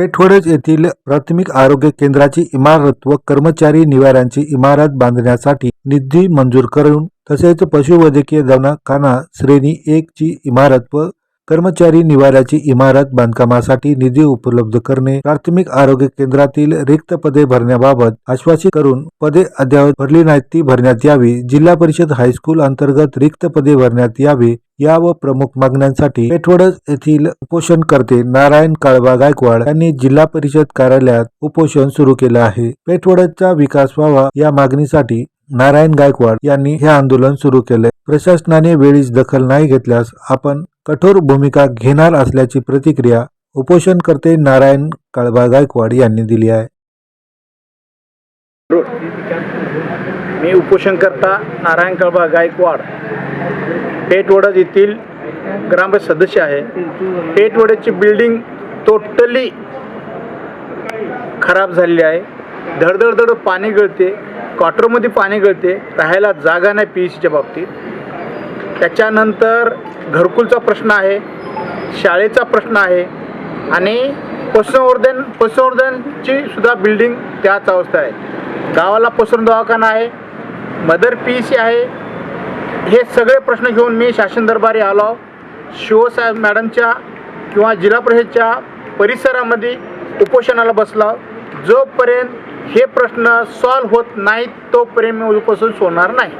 पेठवडज येथील प्राथमिक आरोग्य केंद्राची इमारत व कर्मचारी निवाऱ्यांची इमारत बांधण्यासाठी निधी मंजूर करून तसेच पशुवैद्यकीय दवाखाना श्रेणी एक ची इमारत व कर्मचारी निवाऱ्याची इमारत बांधकामासाठी निधी उपलब्ध करणे प्राथमिक आरोग्य केंद्रातील रिक्त पदे भरण्याबाबत आश्वासित करून पदे अद्यावत भरली नाहीत ती भरण्यात यावी. जिल्हा परिषद हायस्कूल अंतर्गत रिक्त पदे भरण्यात यावी या व प्रमुख मागण्यांसाठी पेठवडस येथील उपोषण करते नारायण काळबा गायकवाड यांनी जिल्हा परिषद कार्यालयात उपोषण सुरू केलं आहे. पेठवडचा विकास व्हावा या मागणीसाठी नारायण गायकवाड यांनी हे आंदोलन सुरू केले प्रशासनाने वेळीच दखल नाही घेतल्यास आपण कठोर भूमिका घेणार असल्याची प्रतिक्रिया उपोषणकर्ते नारायण काळबा गायकवाड यांनी दिली आहे. मी उपोषणकर्ता नारायण कळबा गायकवाड पेठवडद येथील ग्रामपंचायत सदस्य आहे. पेटवड्याची बिल्डिंग टोटली खराब झालेली आहे. धडधडधड पाणी गळते क्वार्टरमध्ये पाणी गळते राहायला जागा नाही पी सीच्या बाबतीत. त्याच्यानंतर घरकुलचा प्रश्न आहे शाळेचा प्रश्न आहे आणि पशुसंवर्धन पशुसंवर्धनची सुद्धा बिल्डिंग त्याच अवस्था आहे. गावाला पसरून दवाखाना आहे मदर पी सी आहे. हे सगळे प्रश्न घेऊन मी शासन दरबारी आलो शिवसाहेब मॅडमच्या किंवा जिल्हा परिषदच्या परिसरामध्ये उपोषणाला बसला जोपर्यंत हे प्रश्न सॉल्व्ह होत नाहीत तोपर्यंत मी उपोषण सोडणार नाही.